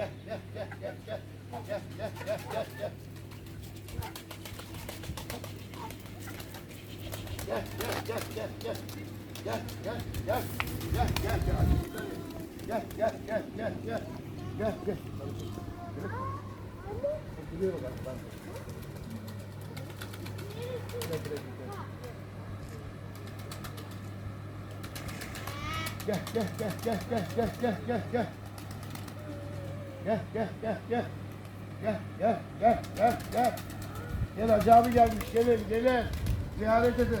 gel gel gel gel gel gel gel gel gel gel. Gel gel gel gel gel. Gel gel gel. Gel gel gel. Gel gel gel gel gel. Gel gel. Biliyorum ben. ben. Gel, gel, gel. Gel gel gel gel gel gel gel gel. Gel gel gel gel. Gel gel gel gel gel. Gel Hacı abi gelmiş gelin gelin. Ziyaret edin.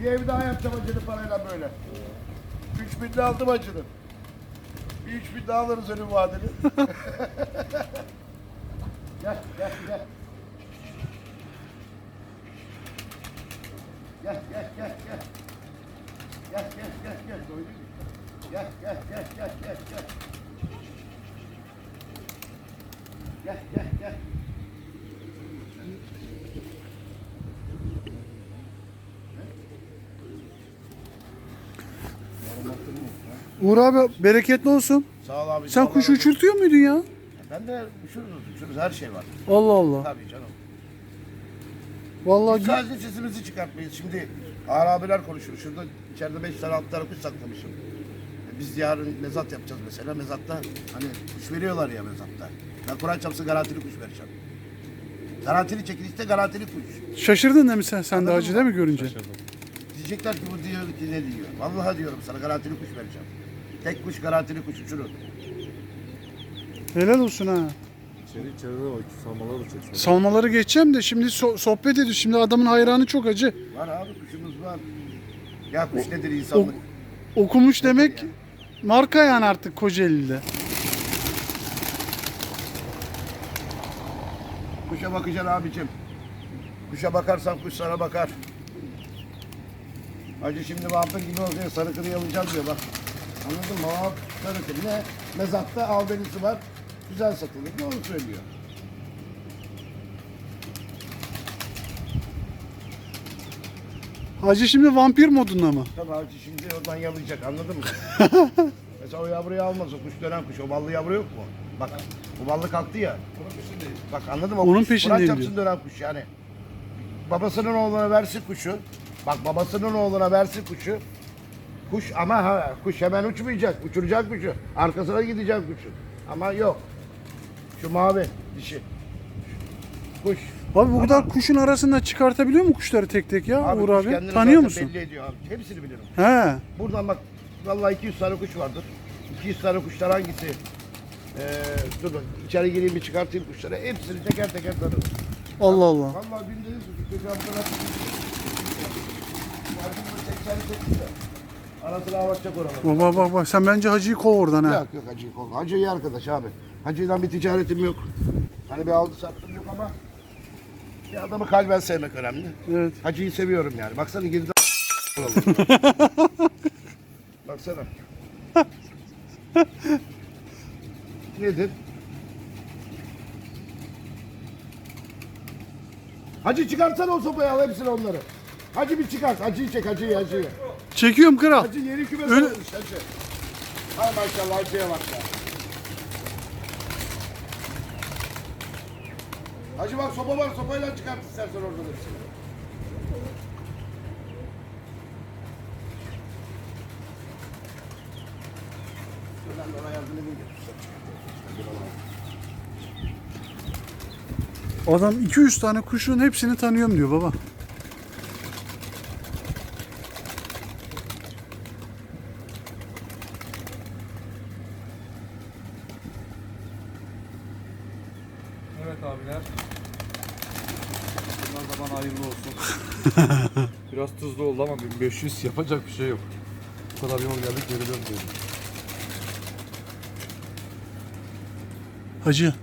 Bir ev daha yapacağım acılı parayla böyle. Üç bin de aldım acılı. Bir üç bin daha alırız önüm vadeli. gel gel gel. Gel gel gel gel. Gel gel gel gel. Doydun mu? Gel gel gel gel gel gel. Gel gel gel. Uğur abi bereketli olsun. Sağ ol abi. Sen kuş uçurtuyor muydun ya? Ben de uçururuz, uçururuz. Her şey var. Allah Allah. Tabii canım. Vallahi Biz sadece sesimizi çıkartmayız. Şimdi ağır abiler konuşur. Şurada içeride beş tane altı tane kuş saklamışım. Biz yarın mezat yapacağız mesela. Mezatta hani kuş veriyorlar ya mezatta. Ben Kur'an çapsı garantili kuş vereceğim. Garantili çekilişte garantili kuş. şaşırdın değil mi sen, sen değil mi görünce? Diyecekler ki bu diyor ki ne diyor. Vallahi diyorum sana garantili kuş vereceğim. Tek kuş garantili kuş uçurur. Helal olsun ha. İçeri içeride bak salmaları da çeksin. Salmaları geçeceğim de şimdi so- sohbet ediyor. Şimdi adamın hayranı çok acı. Var abi kuşumuz var. Ya kuş nedir insanlık? Okumuş demek marka yani artık Kocaeli'de. Kuşa bakacaksın abicim. Kuşa bakarsan kuş sana bakar. Hacı şimdi vampir gibi oluyor. Sarı kırıyı alacağız diyor bak. Anladın mı? Vamp sarı kırı ne? Mezatta albenisi var. Güzel satılır. Ne onu söylüyor. Hacı şimdi vampir modunda mı? Tabii hacı şimdi oradan yalayacak anladın mı? Mesela o yavruyu almaz. O kuş dönen kuş. O ballı yavru yok mu? Bak bu ballı kalktı ya. Bak anladın mı? O Onun kuş, peşindeyim Kur'an çarpsın dönen kuş yani. Babasının oğluna versin kuşu. Bak babasının oğluna versin kuşu. Kuş ama ha, kuş hemen uçmayacak. Uçuracak kuşu. Arkasına gidecek kuşu. Ama yok. Şu mavi dişi. Kuş. Abi bu kadar kuşun arasında çıkartabiliyor mu kuşları tek tek ya Uğur kuş abi? kendini Tanıyor zaten musun? Belli ediyor abi. Hepsini bilirim. He. Buradan bak vallahi 200 tane kuş vardır. 200 tane kuşlar hangisi? Ee, dur bak içeri gireyim bir çıkartayım kuşları. Hepsini teker teker tanırım. Allah Allah. Vallahi günde yüz kuş. Kötü haftalar. Yardım 88 de. Arasına avatacak oralar. Bak bak bak sen bence hacıyı kov oradan ha. Yok yok hacıyı kol. Hacı iyi arkadaş abi. Hacıyla bir ticaretim yok. Hani bir aldı sattım yok ama bir adamı kalben sevmek önemli. Evet. Hacıyı seviyorum yani. Baksana girdi Baksana. Nedir? Hacı çıkartsana o sopayı al hepsini onları. Hacı bir çıkart. Hacıyı çek hacıyı hacıyı. Çekiyorum kral. Hacı yeni küme Öyle- olmuş hacı. Hay maşallah hacıya bak ya. Hacı bak sopa var sopayla çıkart istersen oradan hepsini. Da ona yardım edeyim götürsem Adam 200 tane kuşun hepsini tanıyorum diyor baba. Evet abiler. Bundan zaman hayırlı olsun. Biraz tuzlu oldu ama 1500 yapacak bir şey yok. Bu kadar yol geldik geri dönmeyelim. Hacı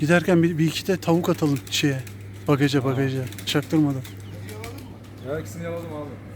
giderken bir, bir iki de tavuk atalım şeye. Bagaja bagaja. Çaktırmadan. Ya ikisini yaladım abi.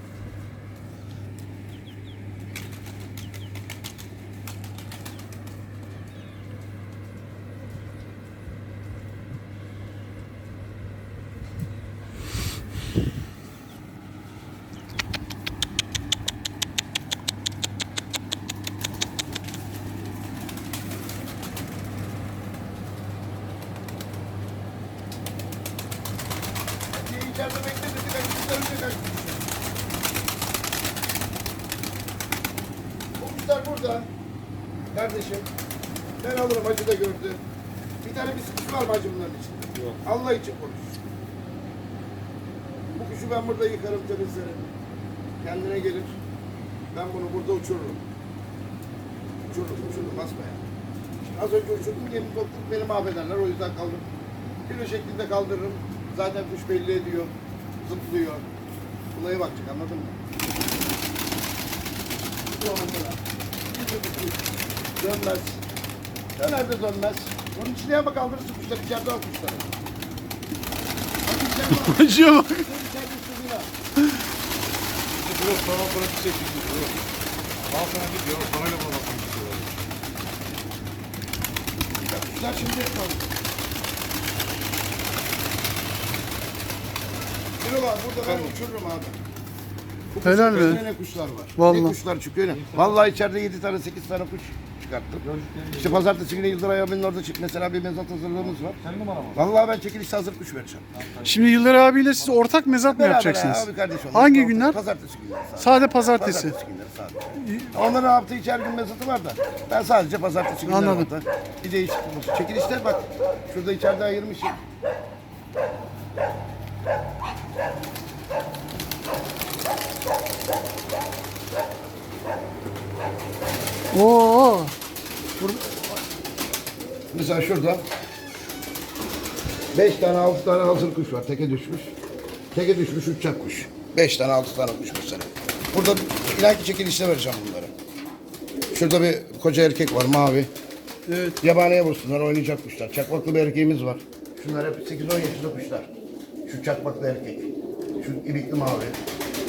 Burada yıkarım temizlerim. Kendine gelir. Ben bunu burada uçururum. Uçururum, uçururum basmaya. Az önce uçurdum, yemin koptuk beni mahvederler. O yüzden kaldırdım. Kilo şeklinde kaldırırım. Zaten kuş belli ediyor. Zıplıyor. Olaya bakacak anladın mı? Dönmez. Döner de dönmez. Onun içine yapma kaldırırsın kuşlar. içeride al kuşları. Hadi içeride al. Acıya bak. İşte burası sana sonra bir şey çıktı. burası. Al sana git ya. Parayla bana. Ya Kuşlar şimdi yapmalı. Kilolar burada ben uçururum abi. Bu Helal kuşun be. Ne kuşlar var. Vallahi. Ne kuşlar çıkıyor ne. Vallahi içeride 7 tane 8 tane kuş çıkarttım. İşte pazartesi günü Yıldıray abinin orada çık. Mesela bir mezat hazırlığımız var. Senin numaran mı? Vallahi ben çekilişte hazır kuş vereceğim. Şimdi Yıldır abiyle siz ortak mezat mı Beraber yapacaksınız? Abi kardeş onlar. Hangi günler? Pazartesi günleri sadece. Sade pazartesi. Pazartesi günleri sadece. Onların hafta içi her gün mezatı var da. Ben sadece pazartesi günleri Anladım. orada. Bir değişiklik olsun. Çekilişte bak. Şurada içeride ayırmışım. Oo. Mesela şurada 5 tane 6 tane hazır kuş var. Teke düşmüş. Teke düşmüş uçacak kuş. 5 tane 6 tane kuş mesela. Burada ileriki çekilişte vereceğim bunları. Şurada bir koca erkek var mavi. Evet. Yabaniye vursunlar oynayacak kuşlar. Çakmaklı bir erkeğimiz var. Şunlar hep 8-10 yaşında kuşlar. Şu çakmaklı erkek. Şu ibikli mavi.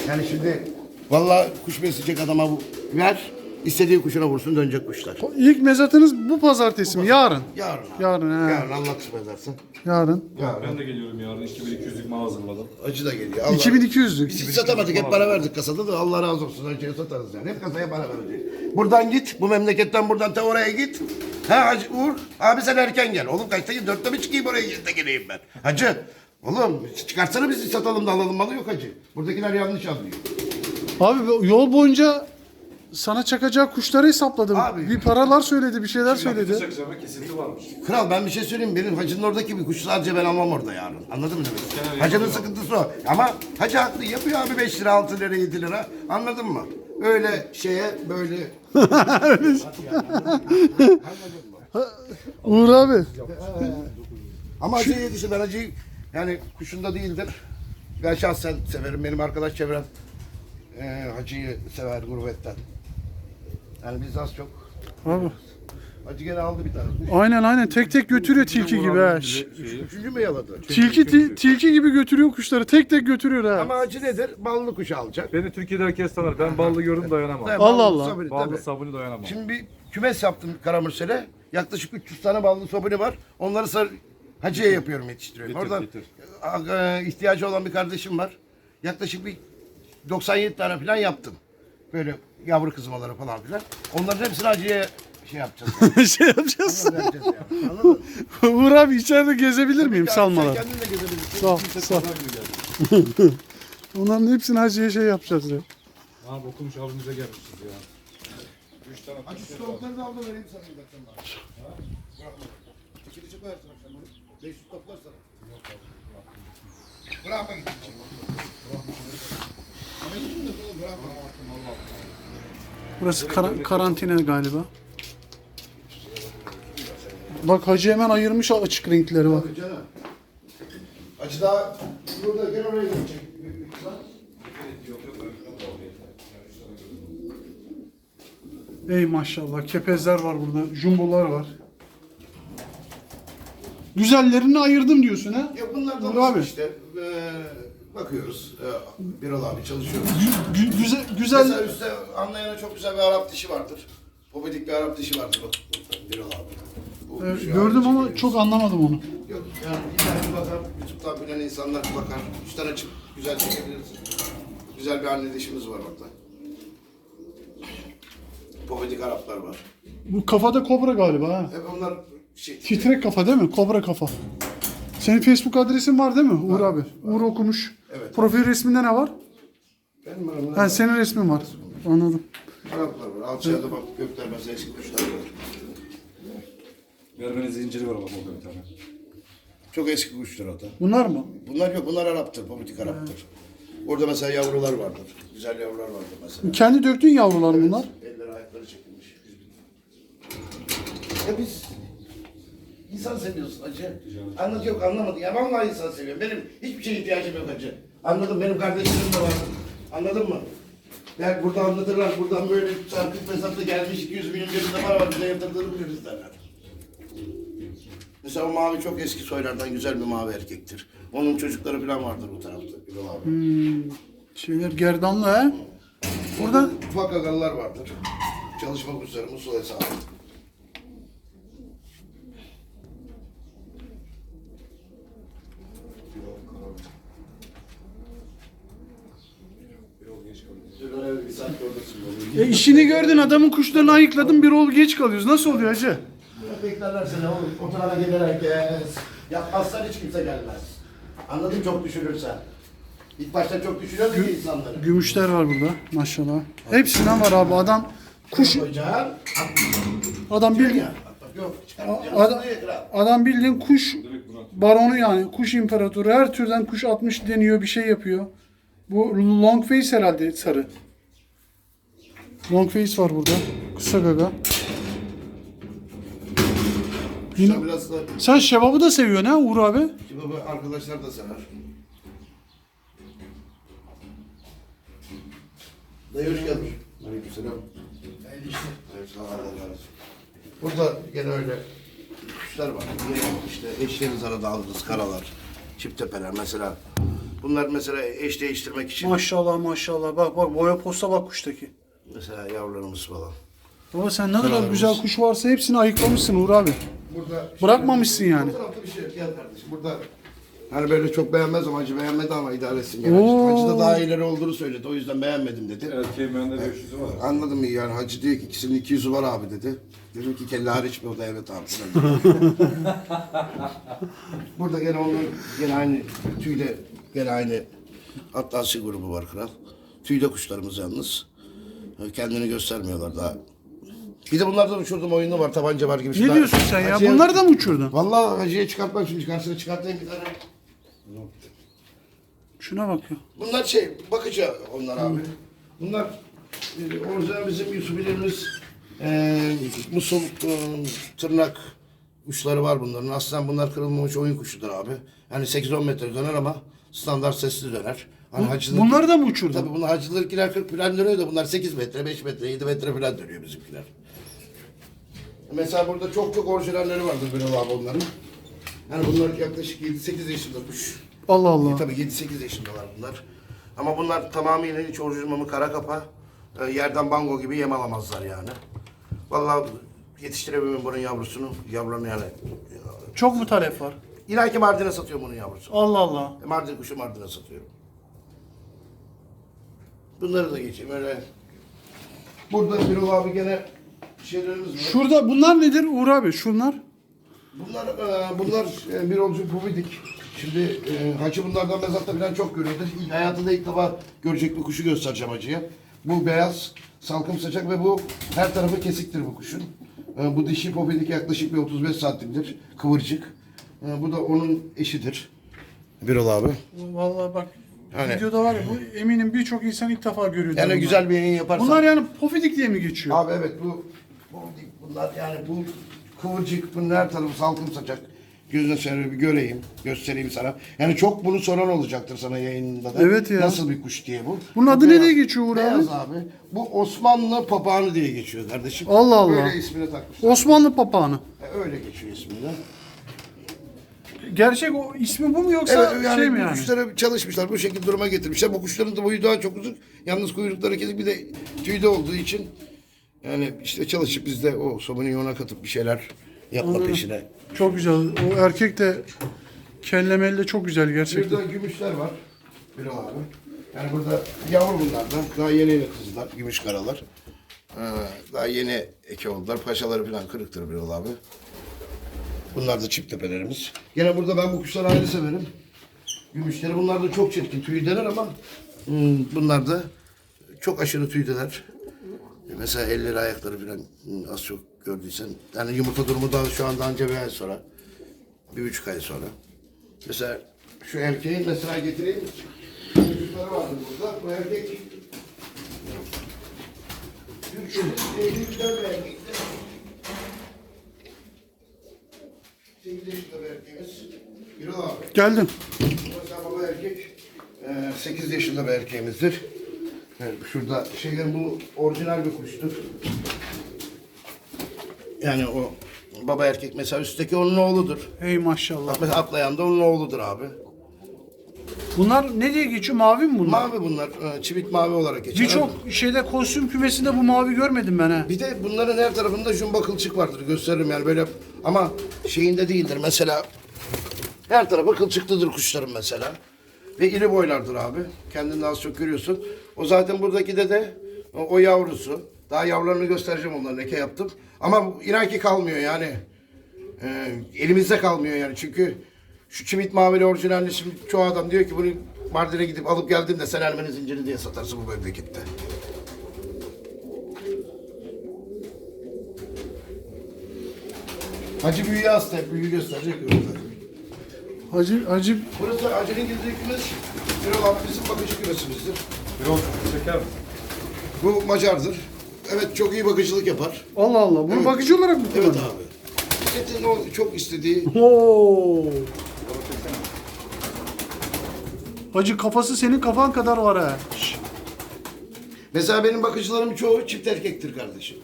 Yani şimdi vallahi kuş besleyecek adama bu ver. İstediği kuşuna vursun dönecek kuşlar. İlk mezatınız bu pazartesi mi? Yarın. Yarın. abi. Yarın, he. Yarın Allah kısmet ederse. Yarın. Yarın. Ben de geliyorum yarın. İşte bir 200'lük mal hazırladım. Acı da geliyor. Allah. 2200'lük. Biz satamadık. Hep para verdik kasada da Allah razı olsun. Acıya satarız yani. Hep kasaya para verdik. Buradan git. Bu memleketten buradan ta oraya git. Ha Hacı Uğur. Abi sen erken gel. Oğlum kaçta git? Dörtte mi çıkayım oraya? Yedide geleyim ben. Hacı. Oğlum çıkartsana bizi satalım da alalım malı yok hacı. Buradakiler yanlış anlıyor. Abi bu yol boyunca sana çakacağı kuşları hesapladım. Abi. Bir paralar söyledi, bir şeyler söyledi. Çakacağıma kesinti varmış. Kral ben bir şey söyleyeyim. Benim hacının oradaki bir kuş sadece ben almam orada yarın. Anladın mı demek? Hacının sıkıntısı o. Ama hacı haklı. Yapıyor abi 5 lira, 6 lira, 7 lira. Anladın mı? Öyle şeye böyle. Uğur abi. Ama hacıya yetişir. Ben hacıyı yani kuşunda değildir. Ben şahsen severim. Benim arkadaş çevrem e, hacıyı sever gurbetten. Yani biz az çok. Abi. Hacı gene aldı bir tane. Aynen aynen tek tek götürüyor tilki gibi ha. Üçüncü mü yaladı? Tilki ti- tilki gibi götürüyor kuşları. Tek tek götürüyor ha. Ama hacı nedir? Ballı kuş alacak. Beni Türkiye'de herkes tanır. Ben ballı gördüm dayanamam. Tabii, Allah ballı Allah. sabuni, Ballı tabii. sabunu dayanamam. Şimdi bir kümes yaptım Karamürsel'e. Yaklaşık 300 tane ballı sobuni var. Onları sar hacıya yapıyorum, yetiştiriyorum. Getir, Oradan getir. e, ihtiyacı olan bir kardeşim var. Yaklaşık bir 97 tane falan yaptım. Böyle yavru kızmaları falan filan. Onların hepsini hacıya şey yapacağız. Yani. şey yapacağız. Onları vereceğiz yani. Anladın mı? Uğur abi içeride gezebilir miyim Sen salmalar? kendin de gezebilirsin. Sağ ol, sağ ol. Onların hepsini hacıya şey yapacağız ya. Abi okumuş abimize gelmişiz ya. Üç tane Hacı şu tavukları da al da vereyim sana bir bana. Ha? Bırakma. İkili koyarsın akşam bunu. 500 toplar sana. Bırakma git. Ama gittin de oğlum bırakma. Burası kara- karantina galiba. Bak hacı hemen ayırmış açık renkleri bak. Canım. Acı daha burada gel oraya gidecek. Ey maşallah kepezler var burada. Jumbolar var. Güzellerini ayırdım diyorsun ha? Ya bunlar da abi. işte. Ee, bakıyoruz. Birol abi çalışıyoruz. Gü- güzel güzel Mesela üstte anlayana çok güzel bir Arap dişi vardır. Popedik bir Arap dişi vardır bak. Birol abi. Bu gördüm ama çekiyoruz. çok anlamadım onu. Yok yani internet bakar, YouTube'dan bilen insanlar bakar. Üstten açıp güzel çekebiliriz. Güzel bir anne dişimiz var bak da. Popedik Araplar var. Bu kafada kobra galiba ha. Hep onlar şey... Titrek kafa değil mi? Kobra kafa. Senin Facebook adresin var değil mi Uğur abi? Uğur okumuş. Evet. Profil resminde ne var? Benim aramda Ha, senin resmin var. Anladım. Araplar var. Alçıya bak gökler mesela eski kuşlar var. Vermenin zinciri var bak orada bir tane. Çok eski kuşlar o da. Bunlar mı? Bunlar yok, bunlar Arap'tır, politik Arap'tır. Orada mesela yavrular vardır. Güzel yavrular vardır mesela. Kendi döktüğün yavrular bunlar. Elleri ayakları çekilmiş. Ya biz insan seviyorsun acı. Anlat yok anlamadı. Ya vallahi insan seviyorum. Benim hiçbir şeye ihtiyacım yok acı. Anladım benim kardeşlerim de var. Anladın mı? Yani burada anlatırlar. Buradan böyle çarpık mesafta gelmiş 200 milyon cebinde para var. Bize yatırdığını biliriz derler. Mesela o mavi çok eski soylardan güzel bir mavi erkektir. Onun çocukları falan vardır bu tarafta. Gülal abi. Şeyler gerdanlı he. Burada Ufak agalılar vardır. Çalışma kuşları, musul hesabı. Bir saat oradasın. e, işini gördün adamın kuşlarını ayıkladın bir ol geç kalıyoruz. Nasıl oluyor hacı? Beklerler seni oğlum. O tarafa gelir herkes. Yapmazsan hiç kimse gelmez. Anladın çok düşürürsen. İlk başta çok düşürüyor ki insanları. Gümüşler var burada maşallah. Hepsinden var abi adam kuş Koyacaksın. adam bildiğin Yok adam, adam bildiğin kuş baronu yani kuş imparatoru her türden kuş 60 deniyor bir şey yapıyor. Bu long face herhalde sarı. Long face var burada. Kısa gaga. Yine- Sen biraz da Sen şebabı da seviyorsun ha Uğur abi. Bu arkadaşlar da sever. Dayı hoş geldin. Aleykümselam. Evet, sağ ol, Allah razı olsun. Burada gene öyle kuşlar var. İşte eşleriniz arada aldığınız karalar, çift tepeler mesela. Bunlar mesela eş değiştirmek için Maşallah maşallah. Bak bak boya posta bak kuştaki. mesela yavrularımız falan. Baba sen ne kadar güzel kuş varsa hepsini ayıklamışsın Uğur abi. Burada Bırakmamışsın yani. Bu tarafta bir şey yok. Gel kardeşim. Burada hani böyle çok beğenmez ama acı beğenmedi ama idare etsin. gene. Oo. Hacı da daha iyileri olduğunu söyledi. O yüzden beğenmedim dedi. Erkeğin bende 500'ü var. Anladın mı yani hacı diyor ki ikisinin 200'ü var abi dedi. Dedim ki kelle hariç mi o da evet abi. Burada gene onun gene aynı tüyde gene aynı Atlansi grubu var kral. Tüyde kuşlarımız yalnız. Kendini göstermiyorlar daha. Bir de bunlardan uçurdum oyunu var tabanca var gibi. Ne diyorsun sen ya? Hacıya- Bunları da mı uçurdun? Vallahi hacıya çıkartmak şimdi karşısına çıkartayım bir tane. Şuna bak ya. Bunlar şey, bakıcı onlar abi. Bunlar e, bizim Yusufilerimiz e, musul e, tırnak uçları var bunların. Aslında bunlar kırılmamış oyun kuşudur abi. Yani 8-10 metre döner ama standart sesli döner. Hani hacılık, Bunları da mı uçurdun? Tabii bunlar hacılıklar 40 falan dönüyor da bunlar 8 metre, 5 metre, 7 metre falan dönüyor bizimkiler. Mesela burada çok çok orijinalleri vardır böyle abi onların. Yani bunlar yaklaşık 7-8 yaşında kuş. Allah E, Allah. tabii 7-8 yaşındalar bunlar. Ama bunlar tamamıyla hiç orijinal kara kapa. E, yerden bango gibi yem alamazlar yani. Vallahi yetiştiremem bunun yavrusunu. Yavrularını yani. Çok mu talep var? İnan ki Mardin'e satıyorum bunun yavrusunu. Allah Allah. E, Mardin kuşu Mardin'e satıyorum. Bunları da geçeyim öyle. Burada Birol abi gene şeylerimiz var. Şurada bunlar nedir Uğur abi? Şunlar. Bunlar e, bunlar e, bir olcu pubidik. Şimdi e, hacı bunlardan mezatta falan çok görüyordu. İlk hayatında ilk defa görecek bir kuşu göstereceğim hacıya. Bu beyaz, salkım saçak ve bu her tarafı kesiktir bu kuşun. E, bu dişi pubidik yaklaşık bir 35 santimdir. Kıvırcık. E, bu da onun eşidir. Birol abi. Vallahi bak. Yani- Videoda var ya bu eminim birçok insan ilk defa görüyor. Yani bunlar. güzel bir yayın yaparsan. Bunlar yani pofidik diye mi geçiyor? Abi evet bu, bu bunlar yani bu kıvırcık bunun her tarafı salkım saçak. Gözüne şöyle bir göreyim, göstereyim sana. Yani çok bunu soran olacaktır sana yayınında da. Evet ya. Nasıl bir kuş diye bu. Bunun Bu adı ne diye geçiyor Uğur abi? Beyaz abi. Bu Osmanlı papağanı diye geçiyor kardeşim. Allah Allah. Böyle ismini takmışlar. Osmanlı papağanı. E, Öyle geçiyor ismini. Gerçek o ismi bu mu yoksa Evet yani şey mi bu yani? kuşları çalışmışlar, bu şekilde duruma getirmişler. Bu kuşların da boyu daha çok uzun. Yalnız kuyrukları kesik bir de tüyde olduğu için yani işte çalışıp biz de o sobanın yoğuna katıp bir şeyler yapma peşine. Çok güzel. O erkek de kelle melle çok güzel gerçekten. Burada gümüşler var. Bir abi. Yani burada yavru bunlar da. Daha yeni yeni kızlar, gümüş karalar. Ee, daha yeni eki oldular. Paşaları falan kırıktır bir abi. Bunlar da çift tepelerimiz. Gene burada ben bu kuşları ayrı severim. Gümüşleri bunlar da çok çirkin tüy dener ama hmm, bunlar da çok aşırı tüydeler. Mesela elleri ayakları falan hı, az çok gördüysen. Yani yumurta durumu da şu anda anca bir ay sonra. Bir buçuk ay sonra. Mesela şu erkeğin mesela getireyim. Çocukları vardı burada. Bu erkek elli güzel bir. Sekiz yaşında bir erkeğimiz. Yürü abi. Geldim. Mesela baba erkek. e, 8 yaşında bir erkeğimizdir. Evet, şurada şeyler bu orijinal bir kuştur. Yani o baba erkek mesela üstteki onun oğludur. Hey maşallah. Bak mesela atlayan da onun oğludur abi. Bunlar ne diye geçiyor? Mavi mi bunlar? Mavi bunlar. e, Çivit mavi olarak geçer. Birçok şeyde kostüm kümesinde bu mavi görmedim ben ha. Bir de bunların her tarafında jumbo kılçık vardır. Gösteririm yani böyle ama şeyinde değildir. Mesela her tarafı kılçıklıdır kuşların mesela. Ve iri boylardır abi. Kendini az çok görüyorsun. O zaten buradaki de de o, o yavrusu. Daha yavrularını göstereceğim onların eke yaptım. Ama inan ki kalmıyor yani. Ee, elimizde kalmıyor yani çünkü şu çimit mavili orijinalini şimdi çoğu adam diyor ki bunu Mardin'e gidip alıp geldim de sen Ermeni zinciri diye satarsın bu memlekette. Hacı büyüğü hasta, büyüğü gösterecek yolda. Hacı, hacı Burası Hacı'nın girdiği kümes, bir olan bizim bakıcı kümesimizdir. Bir olsun çeker misin? Bu Macardır. Evet çok iyi bakıcılık yapar. Allah Allah. Bunu Evet. bakıcı olarak mı Evet kullanıyor? abi. Etin o çok istediği Oo. Hacı kafası senin kafan kadar var ha. Şş. Mesela benim bakıcılarım çoğu çift erkektir kardeşim.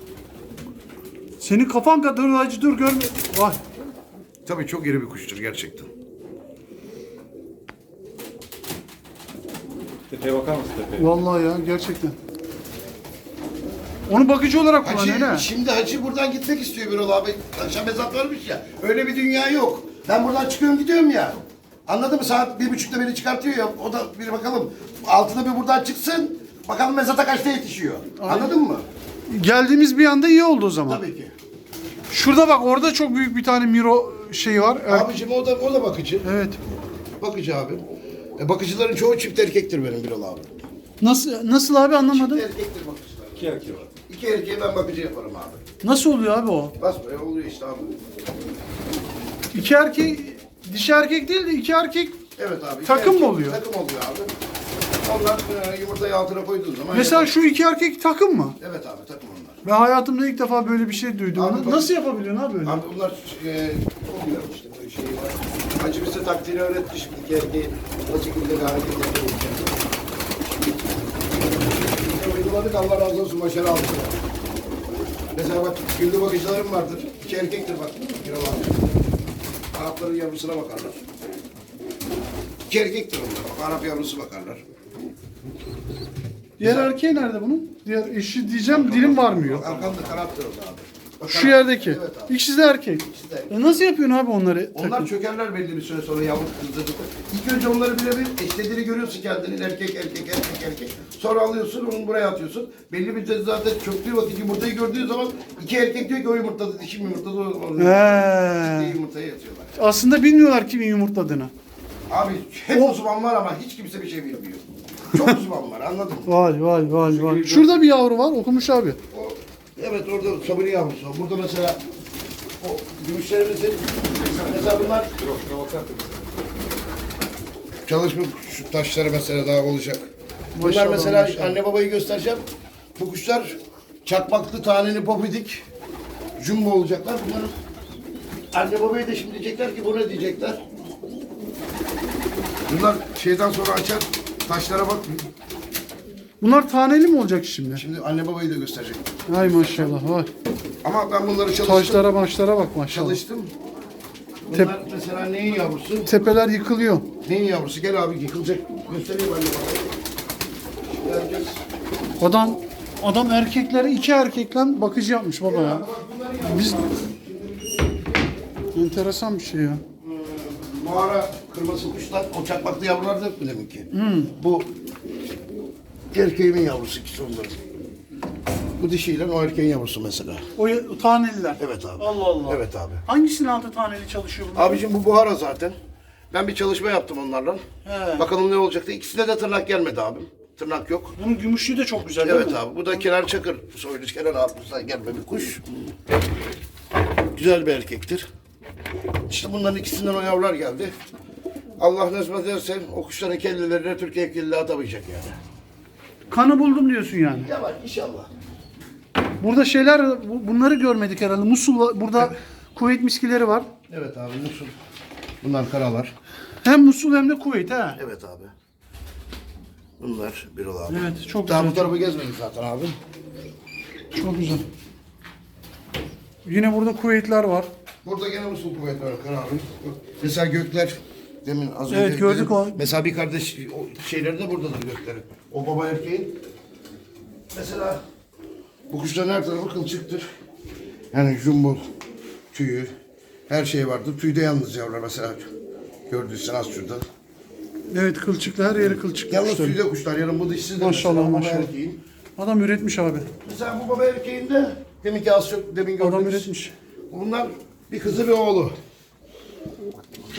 Senin kafan kadar hacı dur görme. Vay. Tabii çok iri bir kuştur gerçekten. Tepeye bakar mısın tepeye? Vallahi ya gerçekten. Onu bakıcı olarak kullanıyor Hacı, ne? şimdi Hacı buradan gitmek istiyor Birol abi. Akşam ezat varmış ya. Öyle bir dünya yok. Ben buradan çıkıyorum gidiyorum ya. Anladın mı? Saat bir buçukta beni çıkartıyor ya. O da bir bakalım. Altında bir buradan çıksın. Bakalım mezata kaçta yetişiyor. Anladın mı? Geldiğimiz bir anda iyi oldu o zaman. Tabii ki. Şurada bak orada çok büyük bir tane Miro şey var. Er- Abicim o da, o da bakıcı. Evet. Bakıcı abi. E, bakıcıların çoğu çift erkektir benim Birol abi. Nasıl nasıl abi anlamadım. Çift erkektir bakıcılar. İki erkeği var. İki erkeği ben bakıcı yaparım abi. Nasıl oluyor abi o? Bas buraya oluyor işte abi. İki erkek dişi erkek değil de iki erkek Evet abi. iki Takım mı erkek- oluyor? Takım oluyor abi. Onlar e, yumurtayı altına koyduğun zaman... Mesela şu iki erkek takım mı? Evet abi takım onlar. Ben hayatımda ilk defa böyle bir şey duydum. Abi bak- Nasıl yapabiliyorsun abi böyle? Abi bunlar e, oluyor işte böyle şey var. Hacı bize taktiğini öğretti şimdi erkeği o şekilde bir hareket yapıyor. Uyguladık Allah razı olsun başarı aldık. Mesela bak güllü bakıcılarım vardır. İki erkektir bak. Bir olan. Arapların yavrusuna bakarlar. İki erkektir onlar. Bak, Arap yavrusu bakarlar. Diğer erkeği nerede bunun? Diğer eşi diyeceğim dilim varmıyor. Arkamda kanattır orada abi. Bak, Şu kanat- yerdeki. Evet abi. İkisi de erkek. İkisi de. E nasıl yapıyorsun abi onları? Onlar takım? çökerler belli bir süre sonra yavru kızdırdık. İlk önce onları birebir eşlediğini görüyorsun kendinin erkek erkek erkek erkek. Sonra alıyorsun onu buraya atıyorsun. Belli bir zaten çöktüğü vakit yumurtayı gördüğü zaman iki erkek diyor ki o yumurtladı dişim yumurtladı. O, o, He. Aslında bilmiyorlar kimin yumurtladığını. Abi hep uzman var ama hiç kimse bir şey bilmiyor. Çok uzman var anladın mı? Vay vay vay vay. Şurada bir yavru var okumuş abi. O, evet orada sabırı yavrusu. Burada mesela o gümüşlerimizin mesela bunlar çalışma şu taşları mesela daha olacak. Bunlar Maşallah, mesela maşallah. anne babayı göstereceğim. Bu kuşlar çakmaklı taneli popidik jumbo olacaklar. Bunların anne babayı da şimdi diyecekler ki bu ne diyecekler. Bunlar şeyden sonra açar taşlara bak. Bunlar taneli mi olacak şimdi? Şimdi anne babayı da gösterecek. Ay maşallah vay. Ama ben bunları çalıştım. Taşlara maçlara bak maşallah. Çalıştım. Bunlar Tep- mesela neyin yavrusu? Tepeler yıkılıyor. Neyin yavrusu? Gel abi yıkılacak. Göstereyim anne. Şimdi herkes... Adam adam erkeklere iki erkekle bakıcı yapmış baba ya. Bak bunların yavrusu. Biz enteresan bir şey ya. Mağara kırması kuşlar, o çakmaklı yavrular da demek ki. Bu erkeğimin yavrusu ikisi onların. Bu dişiyle o erkeğin yavrusu mesela. O ya- taneliler. Evet abi. Allah Allah. Evet abi. Hangisinin altı taneli çalışıyor bunlar? Abicim bu buhara zaten. Ben bir çalışma yaptım onlarla. He. Bakalım ne olacaktı. İkisine de tırnak gelmedi abim. Tırnak yok. Bunun gümüşlüğü de çok güzel değil Evet mi? abi. Bu da Kenar Çakır. Soylu Kenar abimizden gelme bir kuş. Güzel bir erkektir. İşte bunların ikisinden o yavrular geldi. Allah nasip ederse o kuşların kellelerine Türkiye kelleleri atamayacak yani. Kanı buldum diyorsun yani. Yavaş inşallah. Burada şeyler bu- bunları görmedik herhalde. Musul var. Burada Kuveyt miskileri var. Evet abi Musul. Bunlar karalar. Hem Musul hem de Kuveyt ha. Evet abi. Bunlar bir abi. Evet çok Daha bu güzel. tarafı gezmedik zaten abi. Çok güzel. Yine burada Kuveytler var. Burada gene Musul kuvvet var. Mesela gökler demin az önce Evet, gördük dedim. o. Mesela bir kardeş o şeyleri de buradadır göklerin. O baba erkeğin. Mesela bu kuşların her tarafı kılçıktır. Yani jumbo tüyü her şey vardır. Tüyde yalnız yavrular mesela gördüysen az şurada. Evet kılçıklı her yeri kılçıklı Yalnız tüyde kuşlar. Yarın bu dişsiz de Maşallah, mesela baba maşallah. erkeğin. Adam üretmiş abi. Mesela bu baba erkeğinde deminki az çok demin gördüğünüz. Adam üretmiş. Bunlar bir kızı bir oğlu.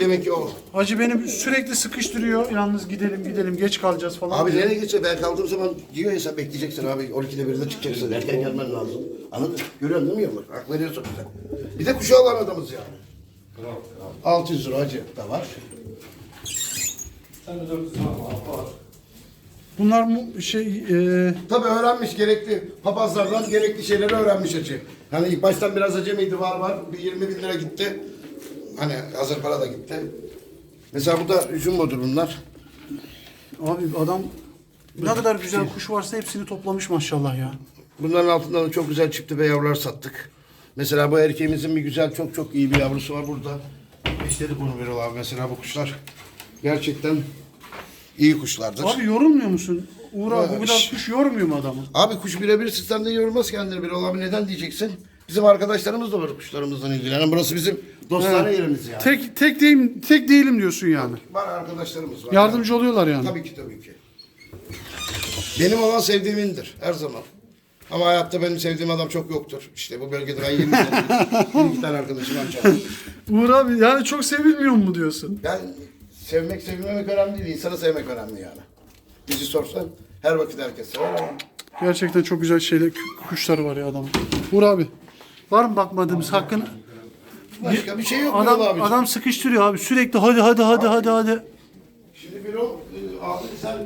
Demek ki o. Hacı beni sürekli sıkıştırıyor. Yalnız gidelim gidelim geç kalacağız falan. Abi diyor. nereye geçse ben kaldığım zaman diyor ya sen bekleyeceksin abi 12'de 1'de çıkacaksın erken gelmen lazım. Anladın mı? Görüyorsun değil mi yolları? Hak veriyorsun bize. Bir de kuşu alan adamız yani. 600 lira acı da var. Bunlar mu şey e, Tabii öğrenmiş gerekli papazlardan gerekli şeyleri öğrenmiş acı. Hani ilk baştan biraz acemiydi var var. Bir 20 bin lira gitti. Hani hazır para da gitti. Mesela bu da jumbodur bunlar. abi adam ne kadar güzel kuş varsa hepsini toplamış maşallah ya. Bunların altından da çok güzel çifti ve yavrular sattık. Mesela bu erkeğimizin bir güzel çok çok iyi bir yavrusu var burada. İşledik bunu bir abi. Mesela bu kuşlar gerçekten iyi kuşlardır. Abi yorulmuyor musun? Uğur abi bu kadar kuş yormuyor mu adamı? kuş birebir sistemde yorulmaz kendini bir abi. Neden diyeceksin? Bizim arkadaşlarımız da var kuşlarımızdan ilgilenen. Burası bizim dostane yerimiz yani. Tek tek değilim tek değilim diyorsun yani. Var arkadaşlarımız var. Yardımcı oluyorlar yani. Tabii ki tabii ki. Benim olan sevdiğimindir her zaman. Ama hayatta benim sevdiğim adam çok yoktur. İşte bu bölgede ben 20 tane, 22 tane arkadaşım ancak. Uğur abi yani çok sevilmiyor mu diyorsun? Ben sevmek sevilmemek önemli değil. insanı sevmek önemli yani. Bizi sorsan her vakit herkes sever ama Gerçekten çok güzel şeyler kuşları var ya adamın. Uğur abi var mı bakmadığımız hakkını? başka bir şey yok Adam Birol abicim. adam sıkıştırıyor abi sürekli hadi hadi hadi hadi hadi. Şimdi bir o e, abi sen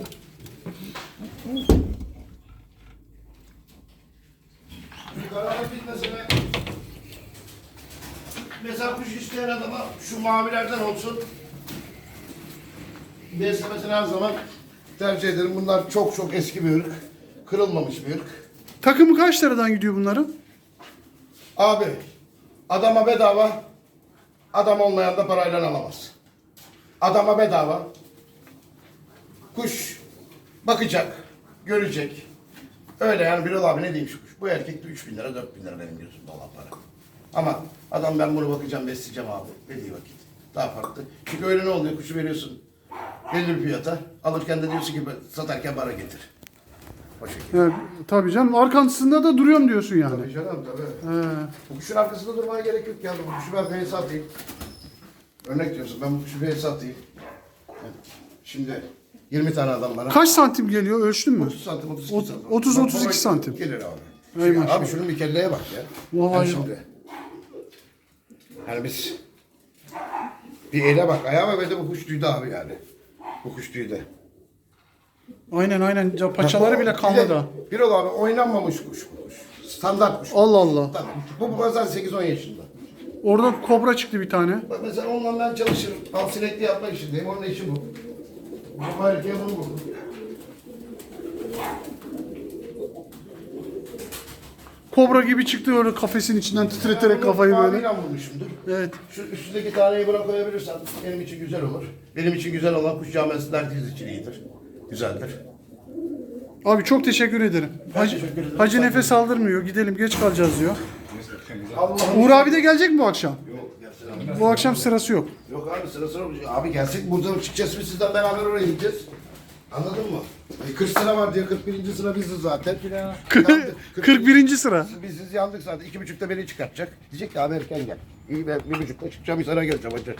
Yukarıda bitmesine Mesela kuş isteyen adama şu mavilerden olsun Beslemesini her zaman tercih ederim. Bunlar çok çok eski bir ırk. Kırılmamış bir ırk. Takımı kaç liradan gidiyor bunların? Abi adama bedava adam olmayan da parayla alamaz. Adama bedava kuş bakacak, görecek. Öyle yani Birol abi ne diyeyim şu kuş. Bu erkek de 3 bin lira 4 bin lira benim diyorsun dolar para. Ama adam ben bunu bakacağım besleyeceğim abi dediği vakit. Daha farklı. Çünkü öyle ne oluyor kuşu veriyorsun belli bir fiyata. Alırken de diyorsun ki satarken bana getir. O şekilde. Evet, tabii canım arkasında da duruyorum diyorsun yani. Tabii canım tabii. He. Bu kuşun arkasında durmaya gerek yok yani. Bu kuşu ben feyse atayım. Örnek diyorsun ben bu kuşu feyse atayım. Şimdi 20 tane adam bana. Kaç santim geliyor ölçtün mü? 30 santim 32 Ot- santim. 30, Bak, 32 baba santim. Gelir abi. Ey maşallah. abi şunun bir kelleye bak ya. Vay ya. şimdi. Yani biz bir ele bak ayağa ve de bu kuş tüydü abi yani. Bu kuş tüydü. Aynen aynen Ya paçaları bile da. Bir ol abi oynanmamış kuş bu kuş. Standart kuş. Allah Allah. Tabii. Bu bazen 8-10 yaşında. Orada kobra çıktı bir tane. Bak mesela onunla ben çalışırım. Al sinekli yapma işindeyim. Onun işi bu. Bu erkeğe bunu bu. Kobra gibi çıktı öyle kafesin içinden titreterek kafayı böyle. Maviyle vurmuşumdur. Evet. Şu üstündeki taneyi buna koyabilirsen benim için güzel olur. Benim için güzel olan kuş camiası herkes için iyidir. Güzeldir. Abi çok teşekkür ederim. Hacı, teşekkür ederim. Hacı nefes aldırmıyor. Gidelim geç kalacağız diyor. Uğur abi de gelecek mi bu akşam? Yok. Bu akşam sırası yok. Yok abi sıra sıra. Abi gelsek buradan çıkacağız biz sizden beraber oraya gideceğiz. Anladın mı? E, 40 sıra var diye 41. sıra biziz zaten. Yandık. 41. sıra. Biziz yandık zaten. İki buçukta beni çıkartacak. Diyecek ki abi erken gel. İyi ben bir buçukta çıkacağım sana geleceğim hacı.